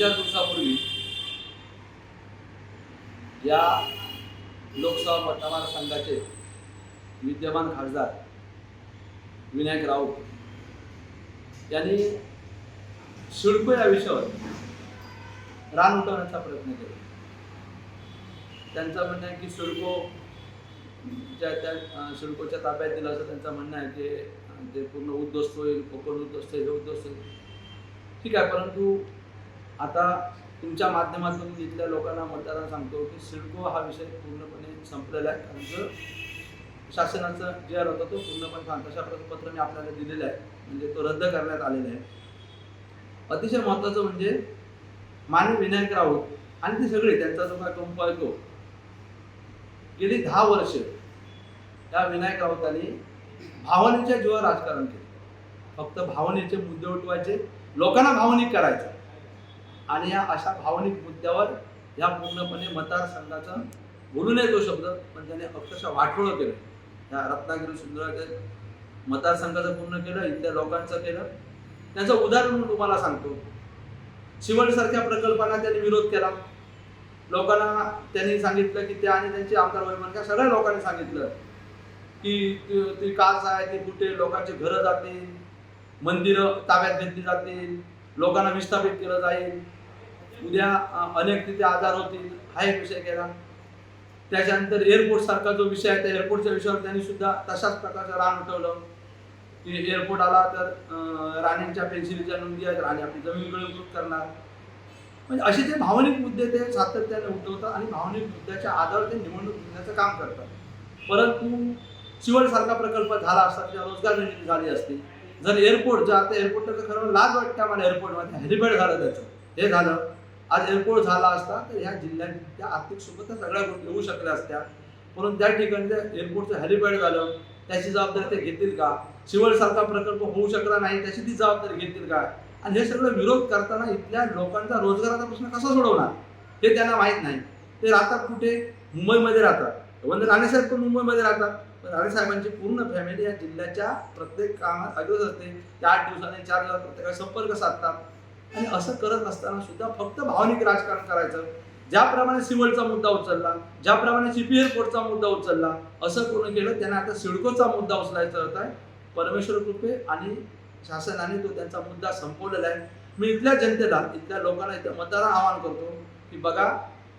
चार दिवसापूर्वी या लोकसभा मतदारसंघाचे विद्यमान खासदार विनायक राऊत यांनी शिडको या विषयावर रान उठवण्याचा प्रयत्न केला. त्यांचं म्हणणं आहे की शिडको ज्या त्या शिडकोच्या ताब्यात दिलं असं त्यांचं म्हणणं आहे की ते पूर्ण उद्ध्वस्त होईल कोकण उद्ध्वस्त हे उद्ध्वस्त होईल. ठीक आहे परंतु आता तुमच्या माध्यमातून इथल्या लोकांना मतदारांना सांगतो की सिडको हा विषय पूर्णपणे संपलेला आहे. कारण जर शासनाचं जे आर होता तो पूर्णपणे सांग तशा पत्र मी आपल्याला दिलेलं आहे. म्हणजे तो रद्द करण्यात आलेला आहे. अतिशय महत्त्वाचं म्हणजे मानवी विनायक राऊत आणि ते सगळे त्यांचा जो काय कंप आहे तो गेली दहा वर्ष त्या विनायक राऊतांनी भावनेच्या जीवावर राजकारण केलं. फक्त भावनेचे मुद्दे उठवायचे लोकांना भावनिक करायचं. आणि या अशा भावनिक मुद्द्यावर या पूर्णपणे मतदारसंघाचा बोलू नये तो शब्द पण त्याने अक्षरशः वाटोळं केलं. या रत्नागिरी सुंदर मतदारसंघाचं पूर्ण केलं इथल्या लोकांचं केलं. त्याचं उदाहरण तुम्हाला सांगतो. शिवणसारख्या प्रकल्पांना त्यांनी विरोध केला. लोकांना त्यांनी सांगितलं की त्या आणि त्यांचे आमदार वैमानका सगळ्या लोकांनी सांगितलं की ती- ती कास आहे ती कुठे लोकांची घरं जातील मंदिरं ताब्यात घेतली जातील लोकांना विस्थापित केलं जाईल. उद्या अनेक तिथे आजार होतील हा एक विषय केला. त्याच्यानंतर एअरपोर्ट सारखा जो विषय आहे त्या एअरपोर्टच्या विषयावर त्यांनी सुद्धा तशाच प्रकारचं रान उठवलं. की एअरपोर्ट आला तर राणींच्या पेन्सिलीच्या नोंदी आहेत राणी आपली जमीन गळीभूत करणार. म्हणजे असे ते भावनिक मुद्दे ते सातत्याने उठवतात आणि भावनिक मुद्द्याच्या आधार ते निवडणूक घेण्याचं काम करतात. परंतु शिवणसारखा प्रकल्प झाला असता त्या रोजगार निर्मिती झाली असती जर एअरपोर्ट जर आता एअरपोर्टचं खरं लाज वाटतं आम्हाला एअरपोर्टमध्ये हेलिपॅड झालं त्याचं. हे झालं. आज एअरपोर्ट झाला असता तर ह्या जिल्ह्यात आर्थिक सोबत सगळ्या गोष्टी येऊ शकल्या असत्या. परंतु त्या ठिकाणी त्या एअरपोर्टचं हेलिपॅड झालं त्याची जबाबदारी ते घेतील का? शिवळसारखा प्रकल्प होऊ शकला नाही त्याची ती जबाबदारी घेतील का? आणि हे सगळं विरोध करताना इथल्या लोकांचा रोजगाराचा प्रश्न कसा सोडवणार? हे त्यांना माहीत नाही. ते राहतात कुठे? मुंबईमध्ये राहतात. म्हणजे राणेसाहेब पण मुंबईमध्ये राहतात. पण राणेसाहेबांची पूर्ण फॅमिली या जिल्ह्याच्या प्रत्येक कामात अग्रज असते. ते आठ दिवसाने चार दिवसात प्रत्येकाला संपर्क साधतात. आणि असं करत असताना सुद्धा फक्त भावनिक राजकारण करायचं. ज्याप्रमाणे सिव्हलचा मुद्दा उचलला ज्याप्रमाणे सीपीएल कोर्टचा मुद्दा उचलला असं कोणी केलं त्यांना आता सिडकोचा मुद्दा उचलायचा होता परमेश्वर कृपे आणि शासनाने तो त्यांचा मुद्दा संपवलेला आहे. मी इथल्या जनतेला इथल्या लोकांना इथं मतदारांना आवाहन करतो की बघा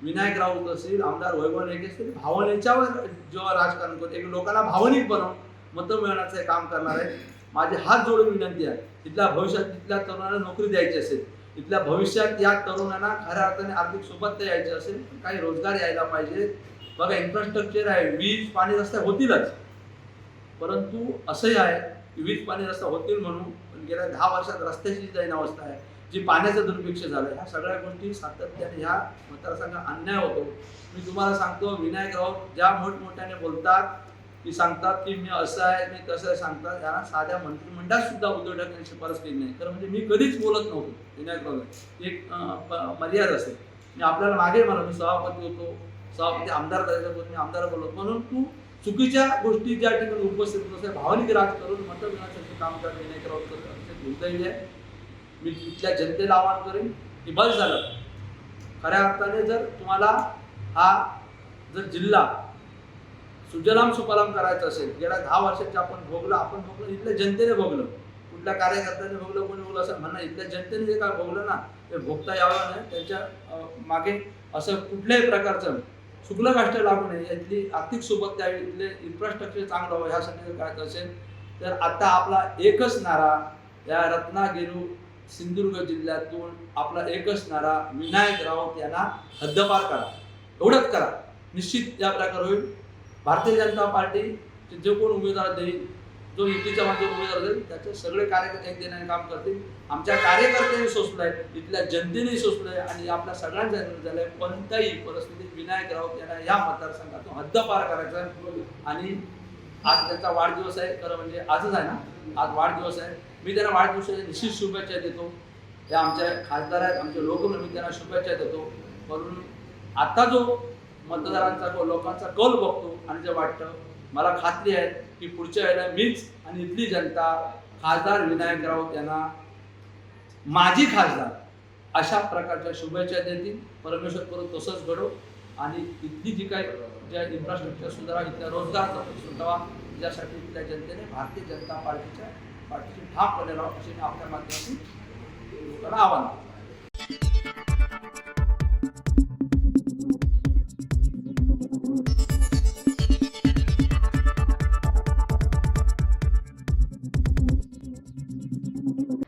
विनायक राऊत असतील आमदार वैभव नेगे असतील भावनेच्यावर जेव्हा राजकारण करतो एक लोकांना भावनिक बनवून मतं मिळवण्याचं हे काम करणार आहे. माझी हात जोडून विनंती आहे. तिथल्या भविष्यात तिथल्या तरुणांना नोकरी द्यायची असेल तिथल्या भविष्यात या तरुणांना खऱ्या अर्थाने आर्थिक सोबत यायचे असेल काही रोजगार यायला पाहिजे. बघा इन्फ्रास्ट्रक्चर आहे वीज पाणी रस्ता होतीलच. परंतु असंही आहे की वीज पाणी रस्ता होतील म्हणून पण गेल्या दहा वर्षात रस्त्याची जी अवस्था आहे जी पाण्याचं दुर्भिक्ष झालं ह्या सगळ्या गोष्टी सातत्याने ह्या मतदारसंघात अन्याय होतो. मी तुम्हाला सांगतो विनायक राऊत ज्या मोठमोठ्याने बोलतात की सांगतात की मी असं आहे मी तसं आहे सांगतात. यांना साध्या मंत्रिमंडळात सुद्धा उद्धव ठाकरे शिफारस केली नाही. तर म्हणजे मी कधीच बोलत नव्हतो. विनायक राऊत एक मर्यादा असेल. मी आपल्याला मागे म्हणा मी सभापती होतो सभापती आमदार करायचा मी आमदार बोलतो म्हणून तू चुकीच्या गोष्टी ज्या ठिकाणी उपस्थित होत भावनिक राज करून मतदानासाठी काम करत विनायक राऊत करत अतिशय दुर्दैवी आहे. मी तिथल्या जनतेला आवाहन करेन की बस झालं. खऱ्या अर्थाने जर तुम्हाला हा जर जिल्हा सुजलाम सुफलाम करायचं असेल गेल्या दहा वर्षाचे आपण भोगलं आपण भोगलं इथल्या जनतेने भोगलं. कुठल्या कार्यकर्त्याने भोगलं कोणी भोगलं असं म्हणणं इथल्या जनतेने जे काय भोगलं ना ते भोगता यावं नाही त्यांच्या मागे असं कुठल्याही प्रकारचं शुक्ल कष्ट लागू नये. यातली आर्थिक सोबत द्यावी इथले इन्फ्रास्ट्रक्चर चांगलं व्हावं ह्यासाठी जर करायचं असेल तर आता आपला एकच नारा या रत्नागिरी सिंधुदुर्ग जिल्ह्यातून आपला एकच नारा विनायक राऊत यांना हद्दपार करा. एवढंच करा. निश्चित या प्रकारे होईल. भारतीय जनता पार्टी जे कोण उमेदवार देईल जो युतीच्या माध्यमातून उमेदवार देईल त्याचे सगळे कार्यकर्ते देण्याने काम करतील. आमच्या कार्यकर्त्यांनी सोसलंय इथल्या जनतेने सोसलंय आणि आपल्या सगळ्यांचा निर्णय झालाय कोणत्याही परिस्थितीत विनायक राऊत यांना या मतदारसंघातून हद्दपार करायचा आणि आज त्यांचा वाढदिवस आहे खरं म्हणजे आजच आहे ना? आज वाढदिवस आहे. मी त्यांना वाढदिवसाच्या निश्चित शुभेच्छा देतो. या आमच्या खासदार आहेत आमचे लोक मी त्यांना शुभेच्छा देतो. म्हणून आता जो मतदारांचा लोकांचा कल बघतो आणि जे वाटतं मला खात्री आहे की पुढच्या वेळेला मीच आणि इथली जनता खासदार विनायक राऊत यांना माजी खासदार अशा प्रकारच्या शुभेच्छा देतील. परमेश्वर करून तसंच घडो. आणि इथली जी काय ज्या इन्फ्रास्ट्रक्चर सुधारा इथल्या रोजगार सुधारावा यासाठी इथल्या जनतेने भारतीय जनता पार्टीच्या पार्टीची ठाम राहावं अशी मी आपल्या माध्यमातून लोकांना आवाहन